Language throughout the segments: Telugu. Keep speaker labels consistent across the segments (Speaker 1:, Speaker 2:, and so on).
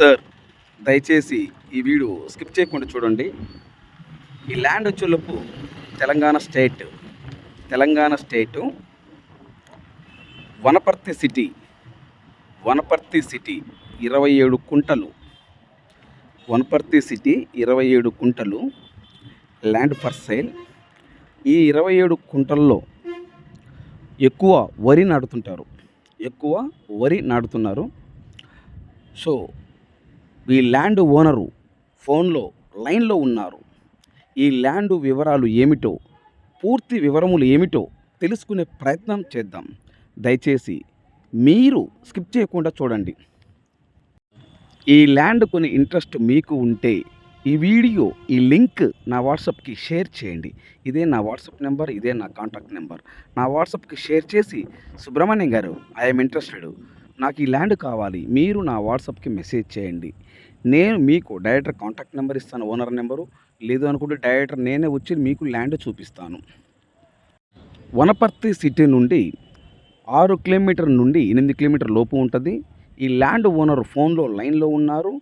Speaker 1: సార్ దయచేసి ఈ వీడియో స్కిప్ చేయకుండా చూడండి. ఈ ల్యాండ్ వచ్చేలోపు Telangana state Telangana state Wanaparthy city Wanaparthy city ఇరవై ఏడు కుంటలు వనపర్తి సిటీ ఇరవై ఏడు కుంటలు ల్యాండ్ ఫర్ సేల్. ఈ ఇరవై ఏడు కుంటల్లో ఎక్కువ వరి నాటుతుంటారు. ఎక్కువ వరి నాటుతున్నారు. సో ఈ ల్యాండ్ ఓనరు ఫోన్లో లైన్లో ఉన్నారు. ఈ ల్యాండ్ వివరాలు ఏమిటో పూర్తి వివరములు ఏమిటో తెలుసుకునే ప్రయత్నం చేద్దాం. దయచేసి మీరు స్కిప్ చేయకుండా చూడండి. ఈ ల్యాండ్ కొని ఇంట్రెస్ట్ మీకు ఉంటే ఈ వీడియో ఈ లింక్ నా వాట్సాప్కి షేర్ చేయండి. ఇదే నా వాట్సాప్ నెంబర్ ఇదే నా కాంటాక్ట్ నెంబర్. నా వాట్సాప్కి షేర్ చేసి సుబ్రహ్మణ్యం గారు ఐఎమ్ ఇంట్రెస్టెడ్. నాకు ఈ ల్యాండ్ కావాలి. మీరు నా వాట్సాప్కి మెసేజ్ చేయండి. నేను మీకు డైరెక్టర్ కాంటాక్ట్ నెంబర్ ఇస్తాను ఓనర్ నెంబరు. లేదు అనుకుంటే డైరెక్టర్ నేనే వచ్చి మీకు ల్యాండ్ చూపిస్తాను. వనపర్తి సిటీ నుండి ఆరు కిలోమీటర్ నుండి ఎనిమిది కిలోమీటర్ లోపు ఉంటుంది. ఈ ల్యాండ్ ఓనర్ ఫోన్లో లైన్లో ఉన్నారు.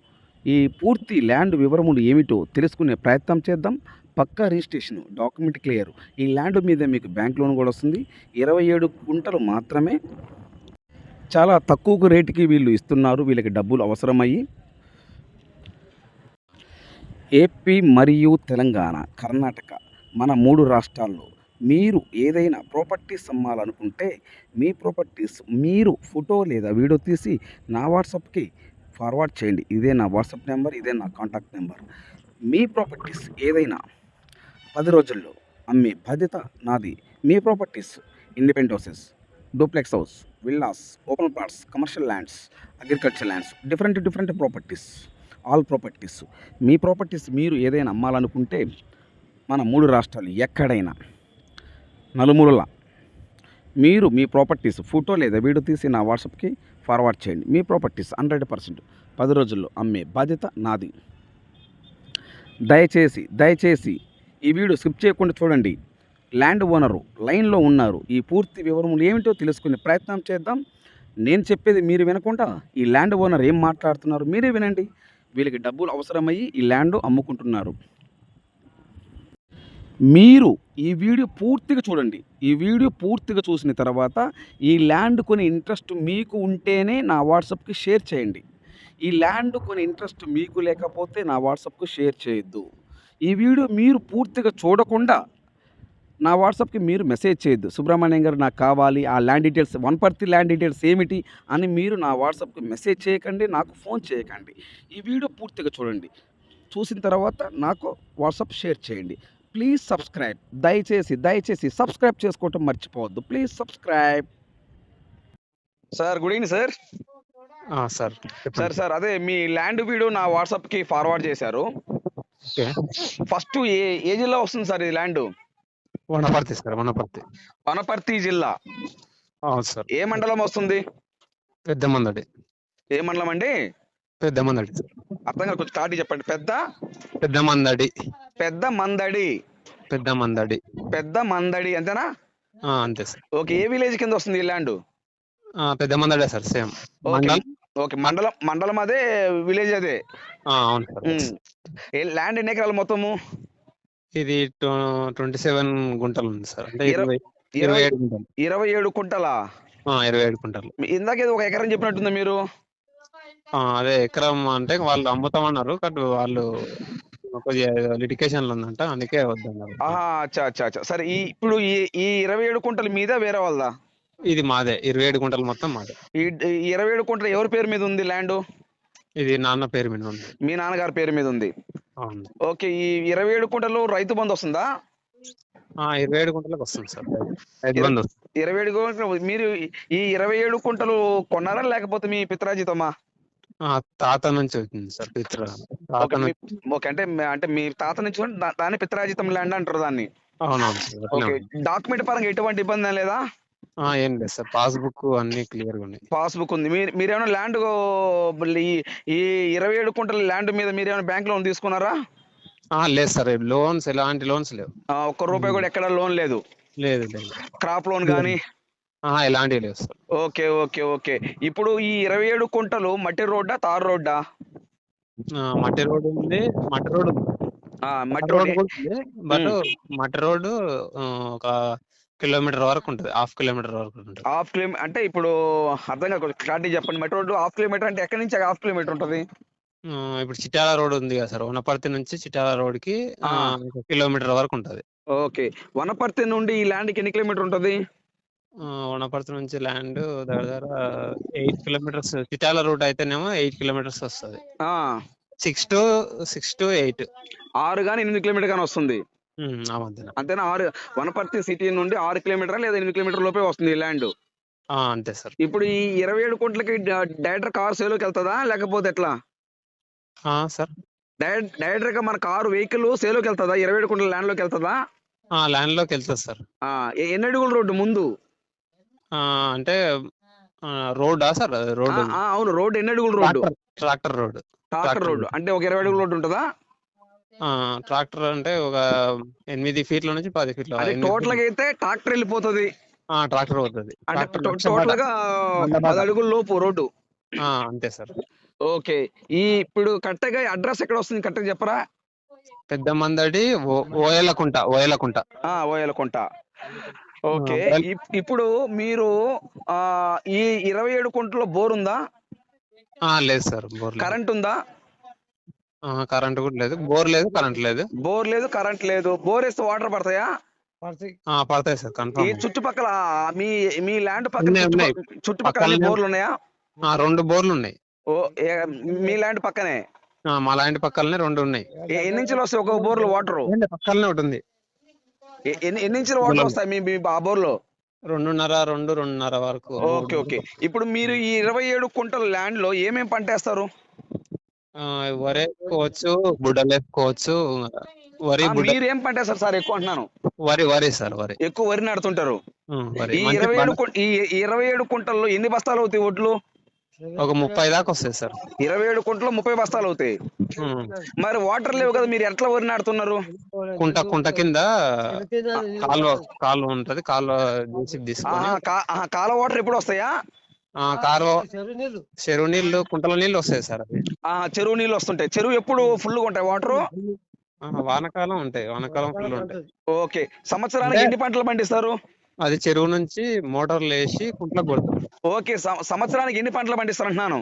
Speaker 1: ఈ పూర్తి ల్యాండ్ వివరములు ఏమిటో తెలుసుకునే ప్రయత్నం చేద్దాం. పక్కా రిజిస్ట్రేషన్ డాక్యుమెంట్ క్లియర్. ఈ ల్యాండ్ మీద మీకు బ్యాంక్ లోన్ కూడా వస్తుంది. ఇరవై ఏడు గుంటలు మాత్రమే. చాలా తక్కువ రేటుకి వీళ్ళు ఇస్తున్నారు. వీళ్ళకి డబ్బులు అవసరమయ్యి. ఏపీ మరియు తెలంగాణ కర్ణాటక మన మూడు రాష్ట్రాల్లో మీరు ఏదైనా ప్రాపర్టీస్ అమ్మాలనుకుంటే మీ ప్రాపర్టీస్ మీరు ఫోటో లేదా వీడియో తీసి నా వాట్సాప్కి ఫార్వర్డ్ చేయండి. ఇదే నా వాట్సాప్ నెంబర్ ఇదే నా కాంటాక్ట్ నెంబర్. మీ ప్రాపర్టీస్ ఏదైనా పది రోజుల్లో అమ్మే బాధ్యత నాది. మీ properties independent houses duplex house villas open plots commercial lands agriculture lands different different properties. All properties. మీ ప్రాపర్టీస్ మీరు ఏదైనా అమ్మాలనుకుంటే మన మూడు రాష్ట్రాలు ఎక్కడైనా నలుమూలల. మీరు మీ ప్రాపర్టీస్ ఫోటో లేదా వీడియో తీసి నా వాట్సాప్కి ఫార్వర్డ్ చేయండి. మీ ప్రాపర్టీస్ హండ్రెడ్ పర్సెంట్ పది రోజుల్లో అమ్మే బాధ్యత నాది. దయచేసి దయచేసి ఈ వీడియో స్కిప్ చేయకుండా చూడండి. ల్యాండ్ ఓనరు లైన్లో ఉన్నారు. ఈ పూర్తి వివరములు ఏమిటో తెలుసుకునే ప్రయత్నం చేద్దాం. నేను చెప్పేది మీరు వినకుండా ఈ ల్యాండ్ ఓనర్ ఏం మాట్లాడుతున్నారు మీరే వినండి. వీళ్ళకి డబ్బులు అవసరమయ్యి ఈ ల్యాండ్ అమ్ముకుంటున్నారు. మీరు ఈ వీడియో పూర్తిగా చూడండి. ఈ వీడియో పూర్తిగా చూసిన తర్వాత ఈ ల్యాండ్ కొని ఇంట్రెస్ట్ మీకు ఉంటేనే నా వాట్సాప్కి షేర్ చేయండి. ఈ ల్యాండ్ కొని ఇంట్రెస్ట్ మీకు లేకపోతే నా వాట్సాప్కి షేర్ చేయొద్దు. ఈ వీడియో మీరు పూర్తిగా చూడకుండా నా వాట్సాప్కి మీరు మెసేజ్ చేయొద్దు. సుబ్రహ్మణ్యం గారు నాకు కావాలి ఆ land details Wanaparthy land details ఏమిటి అని మీరు నా వాట్సాప్కి మెసేజ్ చేయకండి నాకు ఫోన్ చేయకండి. ఈ వీడియో పూర్తిగా చూడండి. చూసిన తర్వాత నాకు వాట్సాప్ షేర్ చేయండి. Please subscribe. దయచేసి దయచేసి సబ్స్క్రైబ్ చేసుకోవటం మర్చిపోవద్దు. Please subscribe. Sir good evening sir.
Speaker 2: ఆ, సార్.
Speaker 1: సార్ సార్ అదే మీ ల్యాండ్ వీడియో నా వాట్సాప్కి ఫార్వర్డ్ చేశారు. ఫస్ట్ ఏ ఏ జిల్లా వస్తుంది సార్ ఈ ల్యాండ్?
Speaker 2: వనపర్తి సార్ వనపర్తి.
Speaker 1: వనపర్తి జిల్లా.
Speaker 2: అవును సార్.
Speaker 1: ఏ మండలం వస్తుంది?
Speaker 2: పెద్ద మందడి.
Speaker 1: ఏ మండలం అండి?
Speaker 2: పెద్ద మందడి సార్.
Speaker 1: అర్థం కాదు కొంచెం క్లారిటీ చెప్పండి. పెద్ద?
Speaker 2: పెద్ద మందడి.
Speaker 1: పెద్ద మందడి.
Speaker 2: పెద్ద మందడి.
Speaker 1: పెద్ద మందడి అంతేనా?
Speaker 2: అంతే సార్.
Speaker 1: ఓకే ఏ విలేజ్ కింద వస్తుంది ఈ ల్యాండ్?
Speaker 2: పెద్ద Mandadi sir same.
Speaker 1: Okay
Speaker 2: mandal?
Speaker 1: Okay మండలం మండలం అదే విలేజ్ అదే.
Speaker 2: అవును సార్.
Speaker 1: ల్యాండ్ ఎన్ని ఎకరాలు మొత్తము?
Speaker 2: ఇది ట్వంటీ సెవెన్ గుంటలు ఉంది సార్. అంటే
Speaker 1: ఇరవై-
Speaker 2: ఏడు గుంటలు.
Speaker 1: ఇరవై ఏడు కుంటలా
Speaker 2: ఇరవై ఏడు గుంటలు.
Speaker 1: మీ- ఇందాక ఏదో ఒక ఎకరం చెప్పినట్టుంది మీరు?
Speaker 2: ఆ, అదే ఎకరం అంటే వాళ్ళు అమ్ముతామన్నారు బట్ వాళ్ళు కొద్దిగా లిటికేషన్ ఉందంట అందుకే వద్దన్నారు.
Speaker 1: అచ్చా అచ్చా అచ్చా. సరే ఈ ఇప్పుడు ఈ ఈ ఇరవై ఏడు కుంటల మీద వేరే వాళ్ళదా?
Speaker 2: ఇది మాదే ఇరవై ఏడు గుంటలు మొత్తం మాదే.
Speaker 1: ఈ ఇరవై ఏడు కుంటలు ఎవరి పేరు మీద ఉంది ల్యాండ్?
Speaker 2: ఇది నాన్న పేరు మీద ఉంది.
Speaker 1: మీ నాన్నగారి పేరు మీద ఉంది. ఓకే ఈ ఇరవై ఏడు కుంటలు రైతు బంధు వస్తుందా?
Speaker 2: ఇరవై ఏడు గుంటలకు వస్తుంది సార్. రైతు బంధు వస్తుంది.
Speaker 1: ఇరవై ఏడు కుంటలు మీరు ఈ ఇరవై ఏడు కుంటలు కొన్నారా లేకపోతే మీ పిత్రాజితమా
Speaker 2: తాత నుంచి వచ్చింది సార్ పిత్ర. తాత
Speaker 1: ఓకే అంటే అంటే మీ తాత నుంచి దాన్ని పిత్రాజితం ల్యాండ్ అంటారు దాన్ని.
Speaker 2: అవునవును.
Speaker 1: డాక్యుమెంట్ పరంగా ఎటువంటి ఇబ్బంది లేదా?
Speaker 2: ఏం లేదు సార్. పాస్బుక్ అన్ని క్లియర్గా ఉన్నాయి.
Speaker 1: పాస్బుక్ ఉంది. మీరు మీరేమైనా ల్యాండ్ ఈ ఇరవై ఏడు కుంటల ల్యాండ్ మీద మీరేమైనా బ్యాంక్ లోన్ తీసుకున్నారా?
Speaker 2: లేదు సార్. లోన్స్ ఎలాంటి లోన్స్ లేవు.
Speaker 1: ఒక్క రూపాయి కూడా ఎక్కడ లోన్ లేదు.
Speaker 2: లేదు లేదు.
Speaker 1: క్రాప్ లోన్ కానీ
Speaker 2: ఎలాంటివి లేవు సార్.
Speaker 1: Okay okay okay. ఇప్పుడు ఈ ఇరవై ఏడు కుంటలు మట్టి రోడ్డా తార్ రోడ్డా?
Speaker 2: మట్టి రోడ్ ఉంది మట్టి రోడ్ ఉంది.
Speaker 3: ఆ, మట్టి
Speaker 2: మట్టి
Speaker 3: రోడ్
Speaker 2: రోడ్ కూడా ఉంది బట్ మట్టి రోడ్ ఒక కిలోమీటర్ వరకు ఉంటుంది. హాఫ్ కిలోమీటర్ వరకు ఉంటుంది.
Speaker 3: హాఫ్ కిలోమీటర్ అంటే ఇప్పుడు అర్థం కాదు క్లారిటీ చెప్పండి. మట్టి రోడ్డు హాఫ్ కిలోమీటర్ అంటే ఎక్కడి నుంచి హాఫ్ కిలోమీటర్ ఉంటుంది?
Speaker 2: ఇప్పుడు చిట్యాల రోడ్ ఉంది కదా సార్. వనపర్తి నుంచి చిట్యాల రోడ్కి కిలోమీటర్ వరకు ఉంటది.
Speaker 3: ఓకే. వనపర్తి నుండి ఈ ల్యాండ్కి ఎన్ని కిలోమీటర్ ఉంటుంది?
Speaker 2: వనపర్తి నుంచి ల్యాండ్ దగ్గర ఎయిట్ కిలోమీటర్స్. చిట్యాల రూట్ అయితేనేమో ఎయిట్ కిలోమీటర్స్ వస్తుంది. Six two six two eight.
Speaker 3: ఆరు కానీ ఎనిమిది కిలోమీటర్ కానీ వస్తుంది. అంతేనా? ఆరు వనపర్తి సిటీ నుండి ఆరు కిలోమీటర్ లేదా ఎనిమిది కిలోమీటర్ లోపే వస్తుంది ఈ ల్యాండ్?
Speaker 2: అంతే సార్.
Speaker 3: ఇప్పుడు ఈ ఇరవై ఏడు కోట్లకి డైరెక్టర్ కార్ సేలోకి వెళ్తుందా లేకపోతే ఎట్లా?
Speaker 2: సార్.
Speaker 3: డైరెక్ట్ డైరెక్టర్గా మన కారు వెహికల్ సేలోకి వెళ్తుందా? ఇరవై ఏడు కోట్ల ల్యాండ్లోకి వెళ్తుందా?
Speaker 2: ల్యాండ్లోకి వెళ్తుంది సార్.
Speaker 3: ఎన్ని అడుగుల రోడ్డు ముందు?
Speaker 2: అంటే రోడ్డా సార్? రోడ్డు.
Speaker 3: ఆ, అవును రోడ్డు ఎన్ని అడుగుల road?
Speaker 2: Tractor tractor road
Speaker 3: tractor road. అంటే ఒక ఇరవై అడుగుల రోడ్డు ఉంటుందా?
Speaker 2: ట్రాక్టర్ అంటే ఒక ఎనిమిది ఫీట్ల నుంచి పది ఫీట్ల టోటల్గా
Speaker 3: అయితే ట్రాక్టర్ వెళ్ళిపోతుంది.
Speaker 2: ఆ, ట్రాక్టర్ పోతుంది.
Speaker 3: టోటల్. గా. పది అడుగుల లోపు రోడ్డు.
Speaker 2: ఆ, అంతే సార్.
Speaker 3: ఓకే. ఈ ఇప్పుడు కరెక్ట్గా అడ్రస్ ఎక్కడ వస్తుంది కరెక్ట్గా చెప్పరా?
Speaker 2: పెద్ద మందడి ఓయలకుంట ఓయలకుంట.
Speaker 3: ఆ ఓయలకుంట. ఓకే. ఇప్పుడు మీరు ఆ ఈ ఇరవై ఏడు కుంటలో బోర్ ఉందా
Speaker 2: ఆ, లేదు సార్ బోర్ లేదు
Speaker 3: కరెంట్ ఉందా
Speaker 2: కరెంట్ కూడా లేదు. బోర్ లేదు కరెంట్ లేదు.
Speaker 3: బోర్ లేదు కరెంట్ లేదు. బోర్ వేస్తే వాటర్ పడతాయా?
Speaker 2: ఆ, పడతాయి సార్
Speaker 3: ఈ
Speaker 2: కన్ఫర్మ్
Speaker 3: చుట్టుపక్కల మీ మీ ల్యాండ్ పక్కన. చుట్టుపక్కల బోర్లు ఉన్నాయా?
Speaker 2: రెండు బోర్లు ఉన్నాయి.
Speaker 3: ఓ మీ ల్యాండ్ పక్కనే?
Speaker 2: ఆ, మా లాంటి పక్కలనే రెండు ఉన్నాయి.
Speaker 3: ఏ- ఎన్ని ఇంచులు వస్తాయి ఒక బోర్లో వాటర్?
Speaker 2: పక్కలనే ఒకటి ఉంది
Speaker 3: ఎన్ని ఎన్ని ఇంచుల వాటర్. వస్తాయి మీ మీ ఆ బోర్లో?
Speaker 2: రెండున్నర రెండు రెండున్నర వరకు.
Speaker 3: Okay okay. ఇప్పుడు మీరు ఈ ఇరవై ఏడు కుంటల ల్యాండ్లో ఏమేం పంట వేస్తారు
Speaker 2: వరి వేసుకోవచ్చు బుడ్డలు వేసుకోవచ్చు వరి
Speaker 3: మీరు ఏం పంట వేస్తారు సార్? ఎక్కువ అంటున్నాను.
Speaker 2: వరి వరి సార్ వరి.
Speaker 3: ఎక్కువ వరి నాడుతుంటారు ఈ ఇరవై ఏడు ఈ ఇరవై ఏడు కుంటల్లో ఎన్ని బస్తాలు అవుతాయి ఒడ్లు?
Speaker 2: ఒక ముప్పై దాకా వస్తాయి సార్.
Speaker 3: ఇరవై ఏడు కుంటలో ముప్పై బస్తాలు అవుతాయి. మరి వాటర్ లేవు కదా మీరు ఎట్లా వరి నాడుతున్నారు
Speaker 2: కుంట కుంట కింద కాలువ కాలువ ఉంటది కాలువ జేసీబీ తీసుకొని.
Speaker 3: ఆహా, కా- ఆహా, కాల వాటర్ ఎప్పుడు వస్తాయా?
Speaker 2: కాలువ చెరువు నీళ్ళు కుంటల నీళ్ళు వస్తాయి సార్ అవి.
Speaker 3: చెరువు నీళ్ళు వస్తుంటాయి. చెరువు ఎప్పుడు ఫుల్గా ఉంటాయి? వాటర్?
Speaker 2: వానకాలం ఉంటాయి. వానకాలం ఫుల్ ఉంటాయి.
Speaker 3: ఓకే. సంవత్సరానికి ఎన్ని పంటలు పండిస్తారు?
Speaker 2: అది చెరువు నుంచి మోటార్లు వేసి కుంట్లకు కొడతాం
Speaker 3: ఓకే. సంవత్సరానికి ఎన్ని పంటలు పండిస్తారు అంటున్నాను?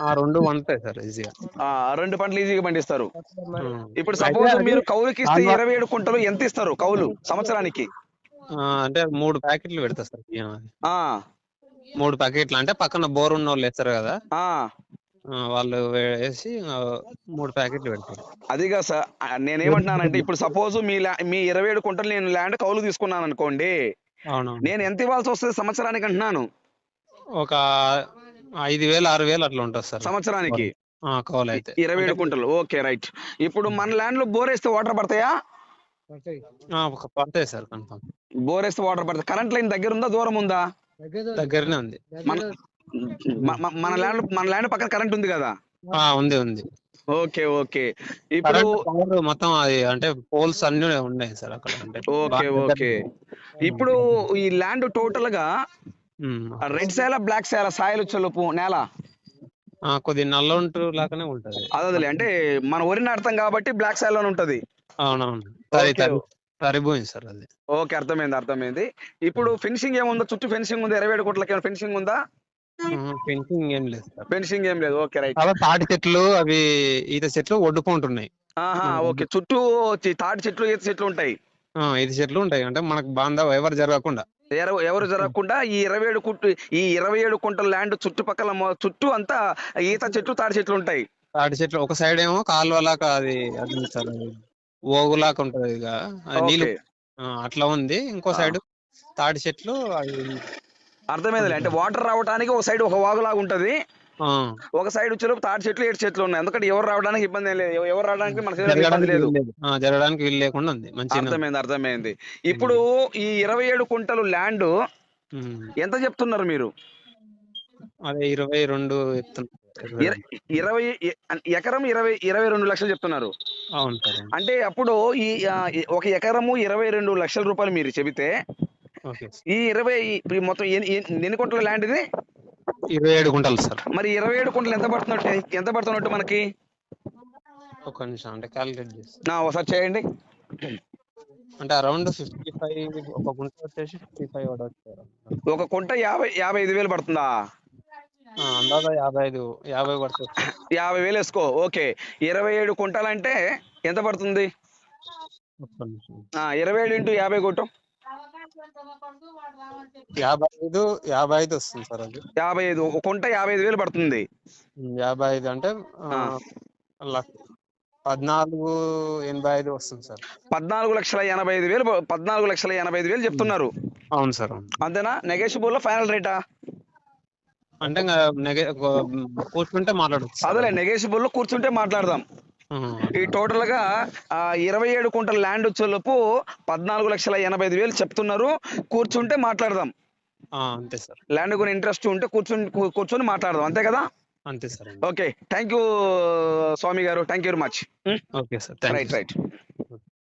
Speaker 2: ఆ రెండు వండుతాయి సార్ ఈజీగా.
Speaker 3: రెండు పంటలు ఈజీగా పండిస్తారు. ఇప్పుడు సపోజ్ మీరు కౌలుకి ఇస్తే ఇరవై ఏడు కుంటలు ఎంత ఇస్తారు కౌలు సంవత్సరానికి?
Speaker 2: అంటే మూడు ప్యాకెట్లు పెడతా సార్ మూడు ప్యాకెట్లు అంటే పక్కన బోర్ ఉన్న వాళ్ళు వేస్తారు కదా.
Speaker 3: ఆ.
Speaker 2: వాళ్ళు వేసి మూడు ప్యాకెట్లు పెడతారు.
Speaker 3: అదిగా సార్ ఆ, నేనేమంటున్నానంటే ఇప్పుడు సపోజ్ మీ లా- మీ ఇరవై ఏడు కుంటలు నేను ల్యాండ్ కౌలు తీసుకున్నాను అనుకోండి.
Speaker 2: అవును
Speaker 3: నేను ఎంత ఇవ్వాల్సి వస్తుంది సంవత్సరానికి అంటున్నాను?
Speaker 2: ఒక ఐదు వేలు ఆరు వేలు అట్లా ఉంటుంది సార్.
Speaker 3: సంవత్సరానికి?
Speaker 2: ఆ, కౌలు అయితే.
Speaker 3: ఇరవై ఏడు కుంటలు. Okay right. ఇప్పుడు మన ల్యాండ్లో బోర్ వేస్తే వాటర్ పడతాయా?
Speaker 2: ఆ, ఒక పడతాయి సార్ కన్ఫర్మ్
Speaker 3: బోర్ వేస్తే వాటర్ పడతాయి. కరెంట్ లైన్ దగ్గర ఉందా దూరం ఉందా?
Speaker 2: దగ్గరనే ఉంది.
Speaker 3: మన ల్యాండ్ మన ల్యాండ్ పక్కన కరెంట్ ఉంది కదా?
Speaker 2: ఆ ఉంది ఉంది.
Speaker 3: Okay okay. ఇప్పుడు
Speaker 2: మొత్తం అది అంటే పోల్స్ అన్ని ఉన్నాయి సార్ అక్కడ అంటే.
Speaker 3: Okay okay. ఇప్పుడు ఈ ల్యాండ్
Speaker 2: టోటల్గా.
Speaker 3: రెడ్ సేల బ్లాక్ సేల సాయలు చలుపు నేల?
Speaker 2: ఆ, కొద్ది నల్ల ఉంటూ లాగానే ఉంటది.
Speaker 3: అదలే అంటే మన వరి నాడతాం కాబట్టి బ్లాక్ సాయిల్లోనే ఉంటది.
Speaker 2: అవునవును. తరిపోయింది సార్ అది.
Speaker 3: ఓకే అర్థమైంది అర్థమైంది. ఇప్పుడు ఫినిషింగ్ ఏముందో? చుట్టూ ఫెన్సింగ్ ఉంది? ఇరవై ఏడు కోట్లకి ఫెన్సింగ్ ఉందా?
Speaker 2: ఫెన్సింగ్ ఏం లేదు సార్.
Speaker 3: ఫెన్సింగ్ ఏం లేదు. Okay right.
Speaker 2: అలా తాటి చెట్లు అవి ఈత చెట్లు ఒడ్డుకుంటున్నాయి.
Speaker 3: ఆహా ఓకే. చుట్టూ తాటి చెట్లు ఈత చెట్లు ఉంటాయి.
Speaker 2: ఈత చెట్లు ఉంటాయి. అంటే మనకు బాంధవ ఎవరు జరగకుండా.
Speaker 3: ఎవరు జరగకుండా ఈ ఇరవై ఏడు కుంటు ఈ ఇరవై ఏడు కుంటల ల్యాండ్ చుట్టుపక్కల చుట్టూ అంతా ఈత చెట్లు తాటి చెట్లు ఉంటాయి.
Speaker 2: తాటి చెట్లు ఒక సైడ్ ఏమో కాలువలాగా అది అది ఉంది సార్ అది. ఓగులాగా ఉంటది ఇక. అది నీళ్ళు
Speaker 3: ఓకే.
Speaker 2: ఆ, అట్లా ఉంది. ఇంకో
Speaker 3: ఆ.
Speaker 2: సైడ్ తాటి చెట్లు అవి
Speaker 3: అర్థమైంది అంటే వాటర్ రావడానికి ఒక సైడ్ ఒక వాగులాగా ఉంటది.
Speaker 2: ఆ,
Speaker 3: ఒక సైడ్ వచ్చేలోపు తాటి చెట్లు ఏడు చెట్లు ఉన్నాయి. ఎందుకంటే ఎవరు రావడానికి ఇబ్బంది ఏం లేదు. ఎవ- ఎవరు రావడానికి మన శరీరానికి ఇబ్బంది
Speaker 2: జరగడానికి
Speaker 3: లేదు.
Speaker 2: వీలు లేదు. ఆ, జరగడానికి వీలు లేకుండా ఉంది. మంచిగా
Speaker 3: అర్థమైంది అర్థమైంది. ఇప్పుడు ఈ ఇరవై ఏడు కుంటలు ల్యాండ్ ఎంత చెప్తున్నారు మీరు?
Speaker 2: అదే ఇరవై రెండు ఇరవై
Speaker 3: ఇర- ఇరవై ఎ- ఎకరం ఇరవై ఇరవై రెండు లక్షలు చెప్తున్నారు. అంటే అప్పుడు ఈ ఒక ఎకరము ఇరవై రెండు లక్షల రూపాయలు మీరు చెబితే
Speaker 2: ఓకే.
Speaker 3: ఈ ఇరవై మొత్తం ఎన్ని కుంటల ల్యాండ్ ఇది?
Speaker 2: ఇరవై ఏడు గుంటలు సార్.
Speaker 3: మరి ఇరవై ఏడు కుంటలు ఎంత పడుతున్నట్టు? ఎంత పడుతున్నట్టు మనకి?
Speaker 2: ఒక నిమిషం అంటే క్యాలిక్యులేట్
Speaker 3: నా ఒకసారి చేయండి.
Speaker 2: అంటే అరౌండ్ ఫిఫ్టీ ఫైవ్ ఒక గుంట వచ్చేసి ఫిఫ్టీ ఫైవ్
Speaker 3: ఒక కుంట యాభై యాభై ఐదు వేలు పడుతుందా?
Speaker 2: అందాజ యాభై ఐదు యాభై పడుతుంది
Speaker 3: యాభై వేలు వేసుకో ఓకే. ఇరవై ఏడు కుంటాలంటే ఎంత పడుతుంది? ఇరవై ఏడు ఇంటూ యాభై కొట్టు.
Speaker 2: యాభై ఐదు యాభై ఐదు వస్తుంది సార్ అది.
Speaker 3: యాభై ఐదు ఒక కుంట యాభై ఐదు వేలు పడుతుంది.
Speaker 2: యాభై ఐదు అంటే పద్నాలుగు ఎనభై ఐదు వస్తుంది సార్.
Speaker 3: పద్నాలుగు లక్షల ఎనభై ఐదు వేలు పద్నాలుగు లక్షల ఎనభై ఐదు వేలు చెప్తున్నారు.
Speaker 2: అవును సార్
Speaker 3: అంతేనా? నెగోషియబుల్లో ఫైనల్ రేటా?
Speaker 2: అంటే కూర్చుంటే మాట్లాడచ్చు.
Speaker 3: అదేలే నెగోషియబుల్లో కూర్చుంటే మాట్లాడదాం. ఈ టోటల్గా ఇరవై ఏడు కుంటల ల్యాండ్ వచ్చేలోపు పద్నాలుగు లక్షల ఎనభై ఐదు వేలు చెప్తున్నారు. కూర్చుంటే మాట్లాడదాం.
Speaker 2: అంతే సార్.
Speaker 3: ల్యాండ్ కొని ఇంట్రెస్ట్ ఉంటే కూర్చుని కూర్చొని మాట్లాడదాం. అంతే కదా?
Speaker 2: అంతే sir.
Speaker 3: Okay. Thank you Swamy గారు. Thank you very much.
Speaker 2: Okay sir.
Speaker 3: Right right.